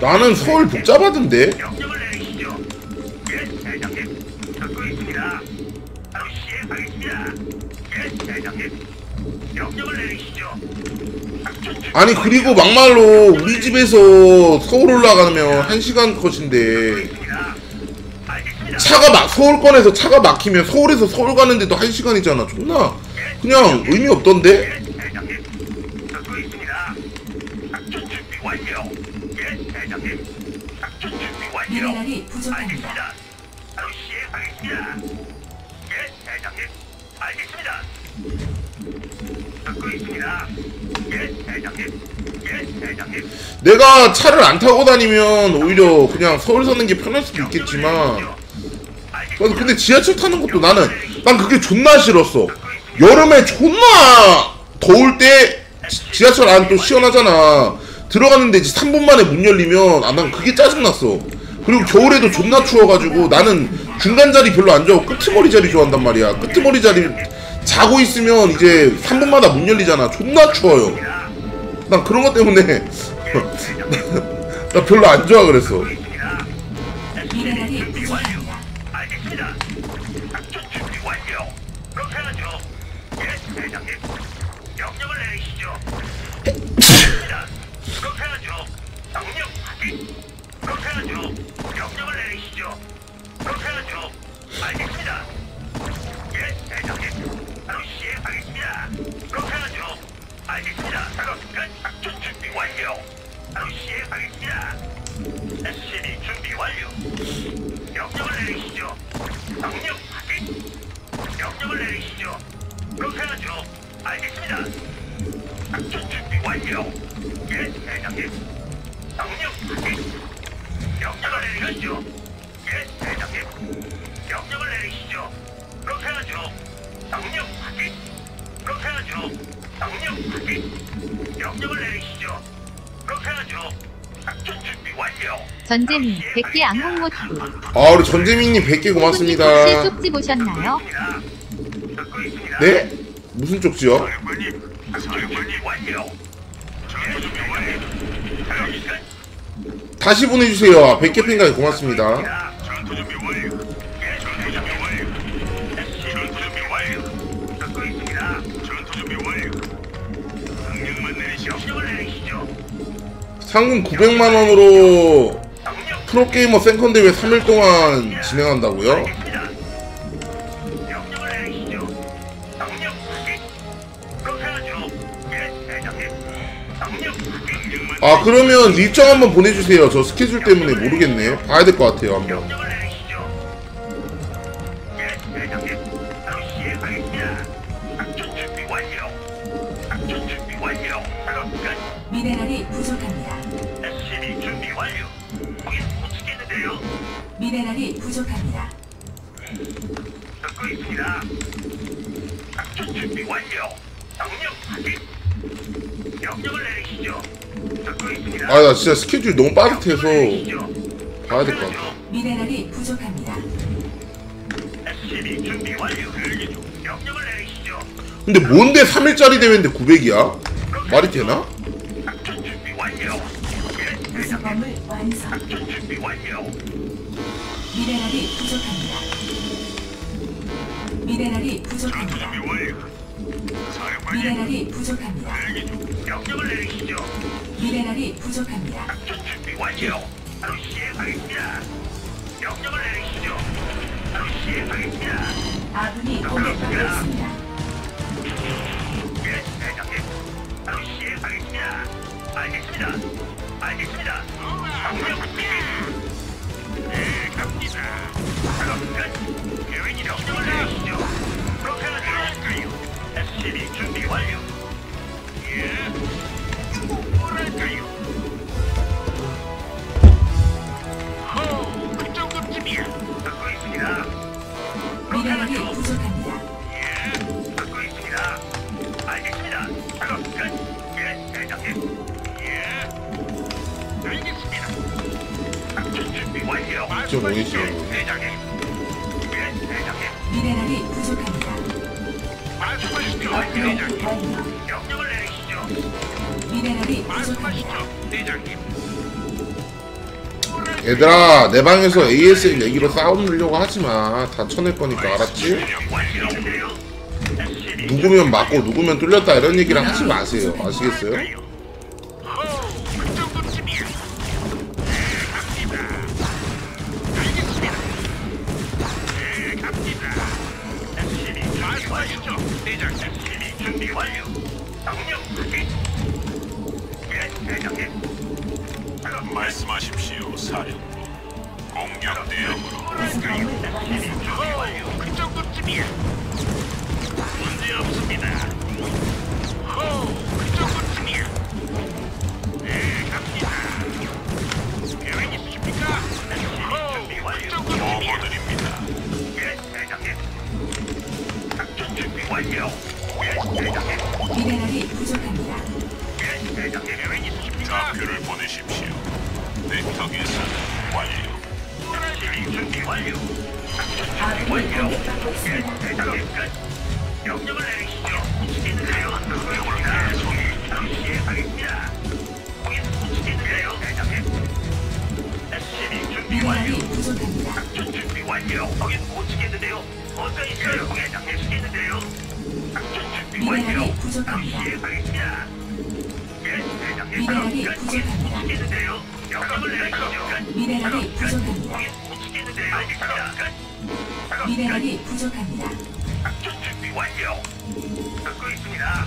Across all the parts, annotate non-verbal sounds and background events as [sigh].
나는 서울 복잡하던데. 예. 예, 아니 그리고 막말로 우리 집에서 서울 올라가면 1시간 컷인데. 차가 막 서울권에서 차가 막히면 서울에서 서울 가는데도 1시간이잖아 존나. 그냥 의미 없던데 완료. 미네랄이 부족합니다. 알겠습니다. 바로 시행하겠습니다. 예, 대장님. 알겠습니다. 듣고 있습니다. 예, 대장님. 예, 대장님. 내가 차를 안 타고 다니면 오히려 그냥 서울 사는 게 편할 수도 있겠지만 맞아, 근데 지하철 타는 것도 나는 난 그게 존나 싫었어 여름에 존나 더울 때 지- 지하철 안 또 시원하잖아 들어갔는데 이제 3분 만에 문 열리면 아 난 그게 짜증났어 그리고 겨울에도 존나 추워가지고 나는 중간 자리 별로 안 좋아하고 끄트머리 자리 좋아한단 말이야. 끄트머리 자리 자고 있으면 이제 3분마다 문 열리잖아. 존나 추워요. 난 그런 것 때문에 [laughs] 나 별로 안 좋아 그랬어 [laughs] 그렇게 하죠. 명령을 내리시죠. 그렇게 하죠. 알겠습니다. 예, 대장님. 바로 시행하겠습니다. 그렇게 하죠. 알겠습니다. 작업 끝. 작전 준비 완료. 바로 시행하겠습니다. SCB 준비 완료. 명령을 내리시죠. 명령 확인. 명령을 내리시죠. 그렇게 하죠. 알겠습니다. 작전 준비 완료. 예, 대장님. 명령 확인. 명령을 내리시죠. 예, 대장님. 명령을 내리시죠. 그렇게 하죠. 명령 확인. 그렇게 하죠. 명령 확인. 명령을 내리시죠. 그렇게 하죠. 작전 준비 완료. 전재민 100개 악몽모트 아 우리 전재민님 100개 고맙습니다 혹시 쪽지 보셨나요? 듣고 있습니다. 네? 무슨 쪽지요? 사령관님, 완료. 전투 준비 완료. 끝. 다시 보내주세요 100개 팬가이 고맙습니다 전투 준비 완료. 예, 전투 준비 완료. 전투 준비 완료. 듣고 있습니다. 전투 준비 완료. 명령만 내리시오. 명령을 내리시죠. 상금 900만원으로 명령. 프로게이머 생컨 대 회 3일 동안 진행한다고요? 아 그러면 일정 한번 보내주세요. 저 스케줄 때문에 모르겠네 봐야 될 것 같아요 한번 아 나 진짜 스케줄 너무 빠듯해서. 봐야 될 것 같아 미네랄이 부족합니다. 근데 뭔데 3일짜리 대회인데 900이야? 말이 되나? 예. 미네랄이 부족합니다. 미네랄이 부족합니다. 미네랄이 부족합니다. 명령을 내리시죠. 미네랄이 부족합니다. 작전 준비 완료. 바로 시행하겠습니다. 명령을 내리시죠. 바로 시행하겠습니다. 아군이 공격받고 있습니다. 예, 대장님. 바로 시행하겠습니다. 알겠습니다. 알겠습니다. 명령 얘들아 내 방에서 ASL 얘기로 싸우려고 하지마 다 쳐낼 거니까 알았지? 누구면 맞고 누구면 뚫렸다 이런 얘기를 하지 마세요 아시겠어요? 사령부. 공격 대응으로 완료. 그 정도쯤이야. 문제 없습니다. 호우, 그 정도쯤이야. 네, 갑니다. 계획 있으십니까? 호우, 그 정도쯤이야. 보고드립니다. 예, 대장님. 작전 준비 완료. 예, 대장님. 미네랄이 부족합니다. 예, 대장님. 계획 있으십니까? 좌표를 보내십시오. 벡터 계산 완료. 완료. 완료. 명령을 내리시죠. 거긴 움직이는데요, 대장님. SCB 준비 완료. 준비 완료. 거긴 못 치겠는데요. 어서 있어요. 회장님 치겠는데요. 작전 준비 완료. 부족합니다. 시행하겠습니다. 예, 대장님. 부족합니다. 못 치겠는데요. 미네랄이 부족합니다. 미네랄이 부족합니다. 준비 완료. 듣고 있습니다.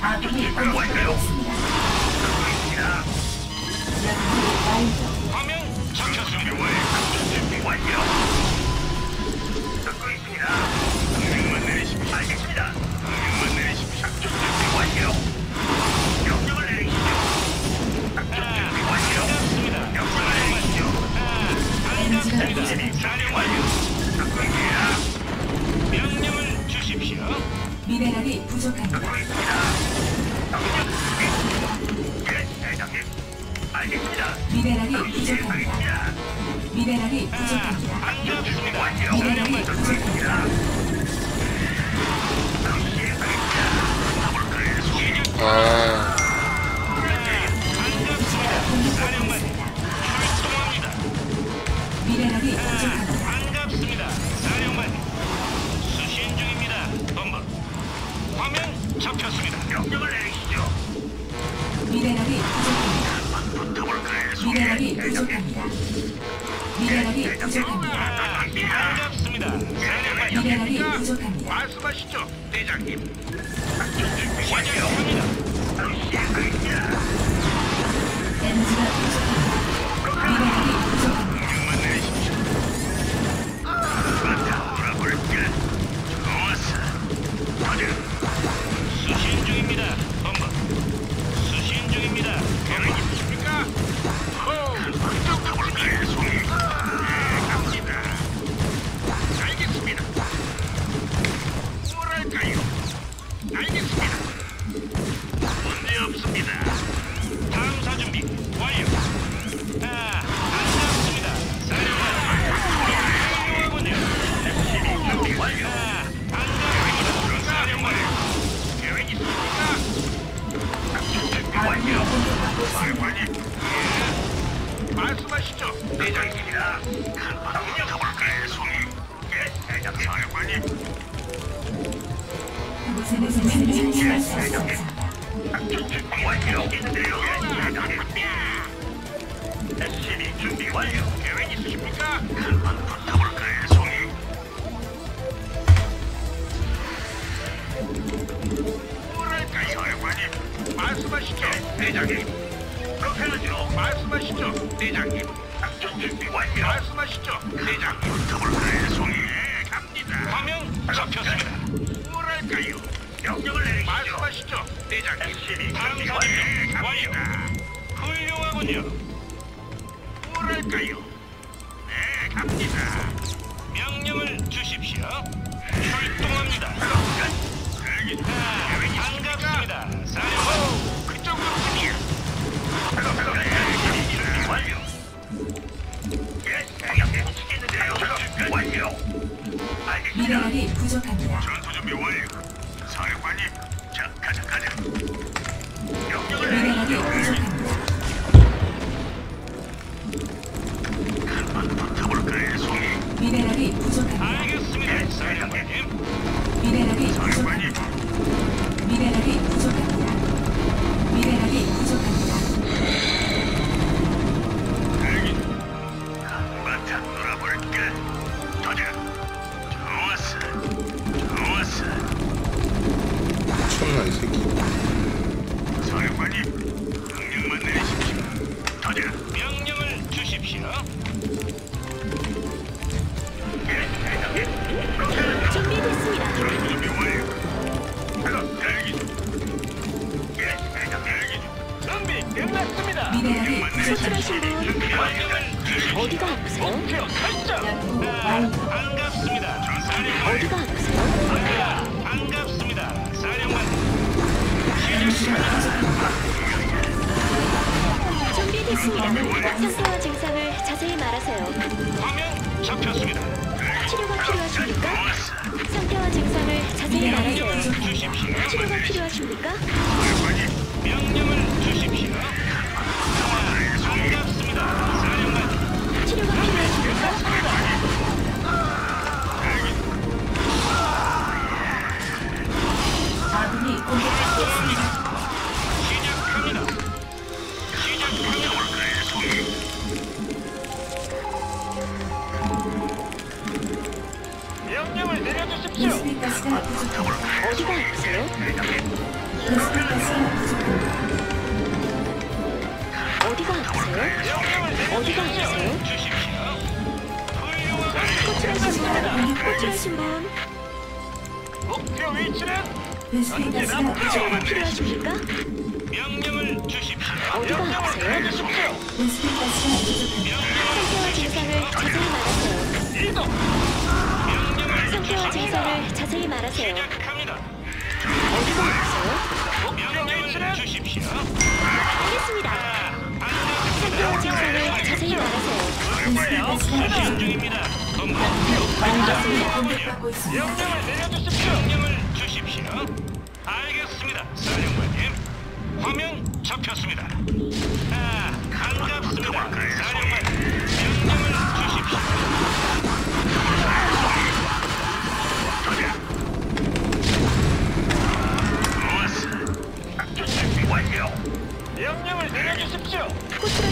아군이. 듣고 있습니다. 연구 완료. 화면 작전 준비 완료. 듣고 있습니다. 명령만 내리십시오. 알겠습니다. 명령만 내리십시오. 준비 완료. 있습니다. 명령을 주십시오. 미네랄이 부족합니다. 미네랄이 부족합니다. 미네랄이 부족합니다. 미네랄이 부족합니다. 아 잡혔습니다. 명령을 내리시죠. 미네랄이 부족합니다. 붙어볼까요? 미네랄이 부족합니다. 미네랄이 부족합니다. 반갑습니다. 사령관님. 미네랄이 부족합니다. 말씀하시죠, 대장님. 작전 준비 완료합니다. 에너지가 부족합니다. 대장입니다. 명령 가볼까요, 대장님. 말씀하시죠. 그렇게 하죠. 말씀하시죠, 대장님. 작전 준비 완료. 말씀하시죠, 대장님. 붙어볼까요, 송이? 네, 갑니다. 화면 잡혔습니다. 뭐랄까요? 명령을 내리시죠. 말씀하시죠, 대장님. SCB 준비 완료. 완료. 훌륭하군요. 뭐랄까요? 네, 갑니다. 명령을 주십시오. 출동합니다. 아, 반갑습니다. 사령관. 그 정도쯤이야. 준비 완료. 미네랄이 부족합니다. 전투 준비 완료. 사령관님, 자 가자 가자. 명령을 미네랄이. 부족합니다. 한번 붙어볼까요, 송이? 미네랄이 부족합니다. 알겠습니다, 사령관님. 미네랄이. 부족합니다. 미네랄이 부족합니다. 준비됐습니다. 상태와 증상을 자세히 말하세요. 화면 잡혔습니다. 치료가 필요하십니까? 상태와 증상을 자세히 말하세요. 주십시오. 치료가 필요하십니까? 명령을 주십시오. 반갑습니다. 가스가 부족합니다. 어디가 아프세요? 가스가 부족합니다. 어디가 아프세요? 어디가 아프세요? 호출하신 분, 호출하신 분, 목표 위치는 베스핀 가스가 치료가 부족합니다. 필요하십니까? 명령을 주십시오. 어디가 아프세요? 내려주십시오. 베스핀 가스가 부족합니다. 상태와 증상을 자세히 말하세요. 이동. 명령을 상태와 증상을 자세히 말하세요. 시작합니다. 목표 위치는 주십시오. 알겠습니다. 상태와 증상을 자세히 말하세요. 베스핀 가스가 수신 중입니다. 본부 아군이 공격받고 있습니다. 명령을 내려주십시오. 명령을 주십시오. 알겠습니다, 사령관님. 화면 잡혔습니다. 아, 반갑습니다,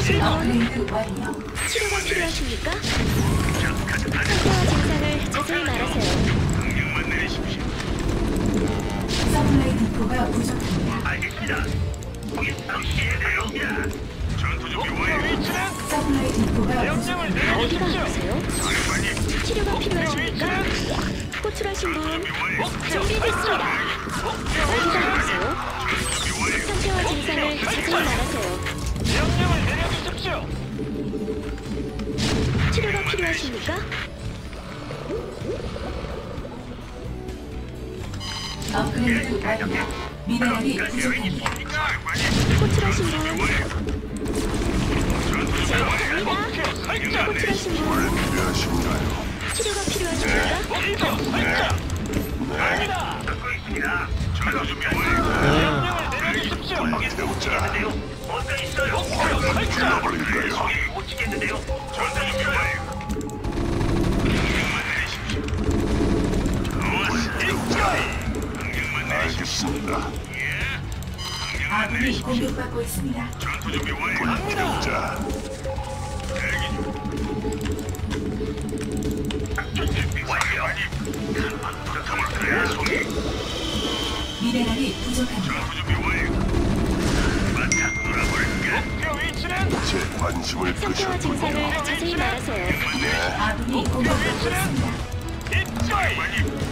치료가 필요하십니까? 상태와 증상을 자세히 말하세요. 명령만 내리십시오. 서플라이 디포가 부족합니다. 알겠습니다. 거기 당시에요. 전투 준비 완료. 서플라이 디포가 명령을 부족합니다. 어디가. 아프세요? 사령관님, 치료가 필요하십니까? 호출하신 분, 준비됐습니다. 어디가 아프세요? 상태와 증상을 자세히 말하세요. 필요하십니까? 업그레이드 완료. 미네랄이 부족합니다. 호출하신 분, 제가 갑니다. 호출하신 분, 치료가 필요하십니까? 목표 설정. 못 치겠는데요. 전투 준비 완료. 명령만 아군이. 공격받고 있습니다. 전투 준비 완료. 갑니다. 대기 중. 작전 준비 완료. 한번 붙어볼까요, 송이? 미네랄이 부족합니다. 전투 준비 완료. 바탕 놀아볼까? 목표 위치는 제 관심을 상태와 증상을 자세히 말하세요. 아군이 공격받고 있습니다. 입조이.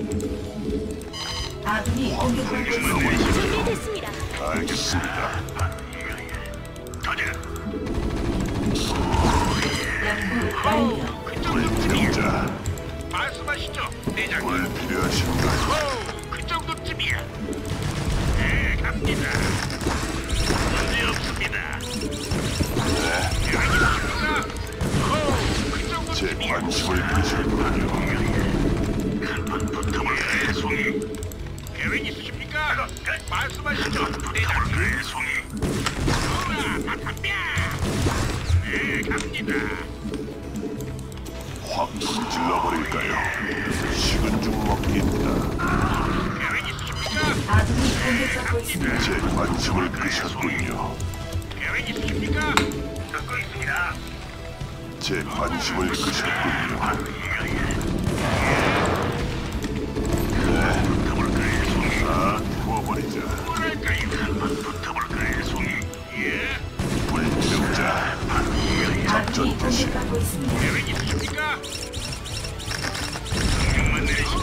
아군이 공격받고 있습니다. 준비됐습니다. 알겠습니다. 도전. 연구 완료. 불태우자. 말씀하시죠, 대장님. 뭘 필요하신가요? 오, 그 정도쯤이야. 네, 갑니다. 문제 없습니다. 계획 있으십니까? 오, 그 제 정도쯤이야. 관심을 끄셨군요. 한번 붙어볼까요, 송이? 계획 있으십니까? 말씀하시죠, 대장님. 송이. 우와, 바탕뼈. 네, 갑니다. 확 불질러 버릴까요? 식은 죽 먹겠다. 계획 있으십니까? 아군이 공격받고 있습니다. 제 관심을 끄셨군요. 계획 있으십니까? 듣고 있습니다. 제 관심을 끄셨군요. 태워버리자. 뭐랄까요? 한번 붙어볼까요, 송이? 예? 불태우자. 작전 아군이 개시. 공격받고 있습니다. 계획 있으십니까? 명령만 내리십시오.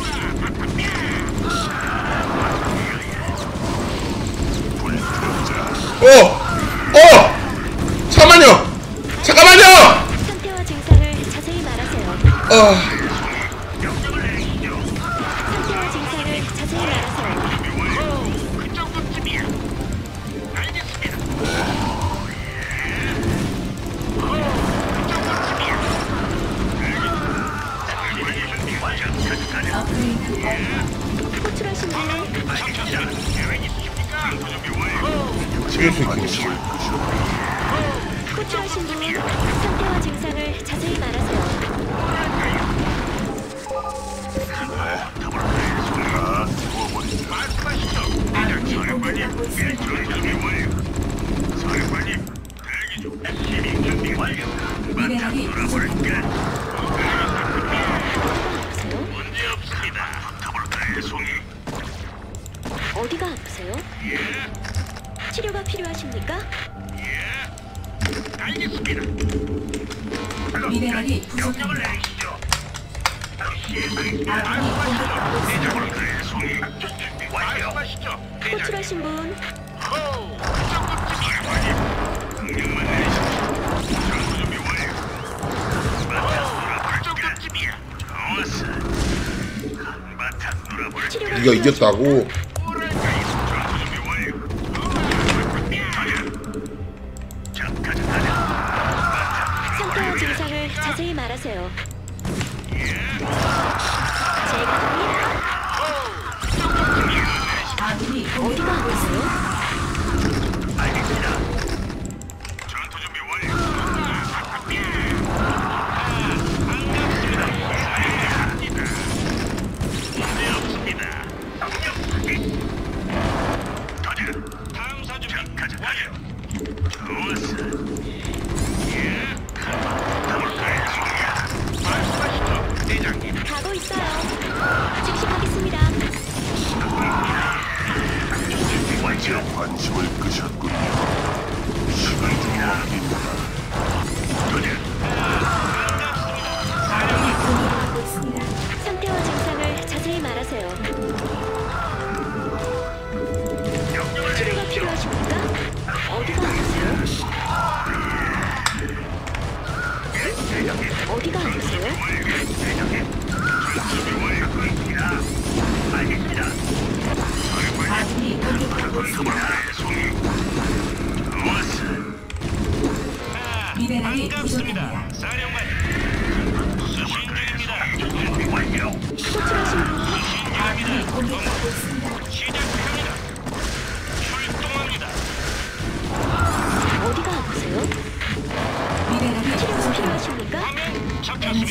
불태우자. 어! 어! 잠깐만요! 잠깐만요! 상태와 증상을 자세히 말하세요. 아, 아프세요? 문제 없습니다. 붙어볼까요, 송이? 어디가 아프세요? 치료가 필요하십니까? 알겠습니다. 미네랄이 부족합니다. 네가 이겼다고? 상태와 증상을 자세히 말하세요. 제가 갑니다. 아군이 있습니다.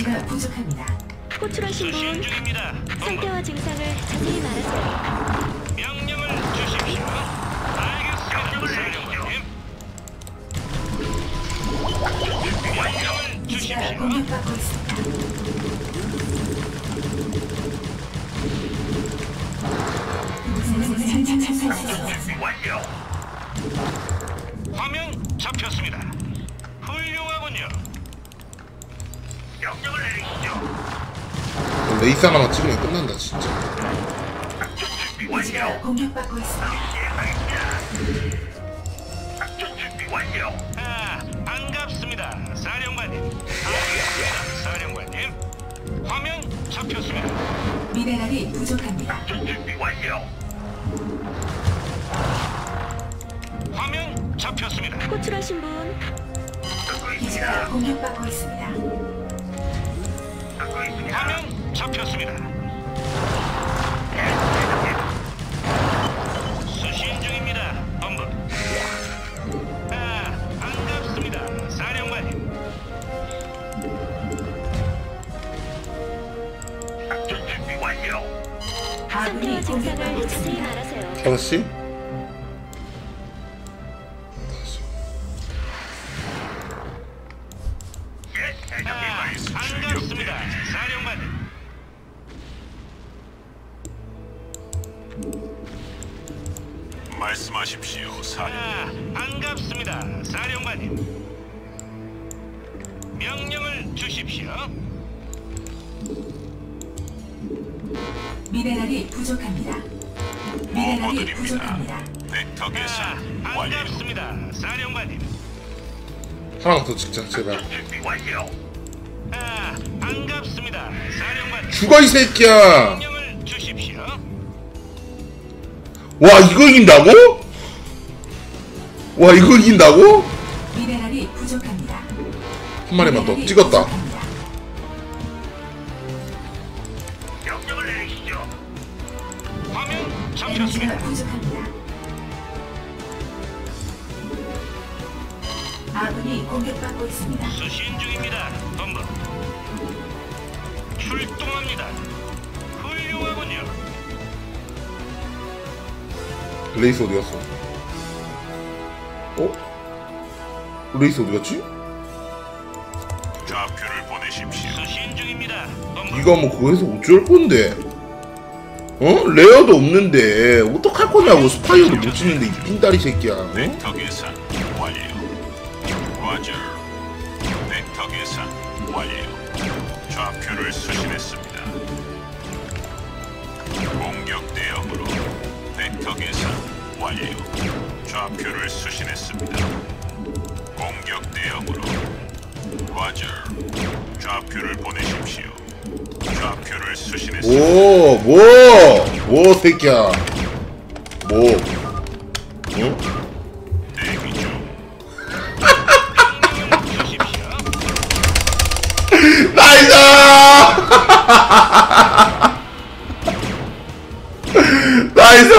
에너지가 부족합니다. 호출하신 분 중입니다. 상태와 증상을 자세히 말하세요. 명령을 주십시오. 알겠습니다. 명령을 주십시오. 공격받고 있습니다. 생산 준비 완료. 화면 잡혔습니다. 레이스 하나만 찍으면 끝난다 진짜 기지가. 공격받고. 아, 반갑습니다, 사령관님. 반갑습니다, 사령관님. 화면 잡혔습니다. 미네랄이 부족합니다. 준비 완료. 화면 잡혔습니다. 호출하신 분 기지가 공격받고 있습니다. 화면 잡혔습니다. 수신 중입니다, 본부. 아, 반갑습니다, 사령관님. 준비 완료. 아군이 자세히 있습니다. 말하세요. 5시? 말씀하십시오, 사령. 아, 반갑습니다, 사령관님. 명령을 주십시오. 미네랄이 부족합니다. 미네랄이. 부족합니다. 벡터 아, 계산 완료. 반갑습니다, 사령관님. 하나만 더 찍자 제발 준비 완료. 아, 반갑습니다, 사령관님. 죽어 이 새끼야 와 이거 이긴다고? 와 이거 이긴다고? 미네랄이 부족합니다. 한 마리만 더 찍었다. 아군이 공격받고 있습니다. 수신 중입니다, 본부. 출동합니다. 훌륭하군요. 레이스 어디 갔어? 어? 레이스 어디 갔지? 좌표를 보내십시오. 수신 중입니다. 네가 뭐 그거 해서 어쩔 건데 어? 레어도 없는데 어떡할 거냐고 스파이어도 못 치는데 이 삥다리 새끼야 어? 벡터 계산 완료. 과절. 벡터 계산 완료. 좌표를 수신했습니다. 공격 대응으로 벡터 계산 완료. 좌표를 수신했습니다. 공격 대응으로 과절. 좌표를 보내십시오. 좌표를 수신했습니다. 오, 뭐, 뭐, 새끼야. 뭐, 어? 대기 중. 명령을 주십시오. 나이스! [laughs] 나이스!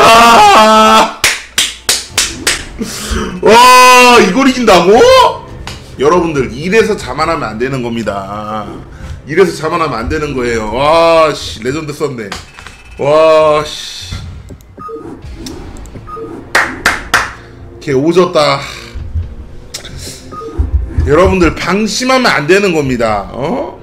이걸 이긴다고? 여러분들, 이래서 자만하면 안 되는 겁니다. 이래서 자만하면 안 되는 거예요. 와, 씨, 레전드 썼네. 와, 씨. 개 오졌다. 여러분들 방심하면 안 되는 겁니다. 어?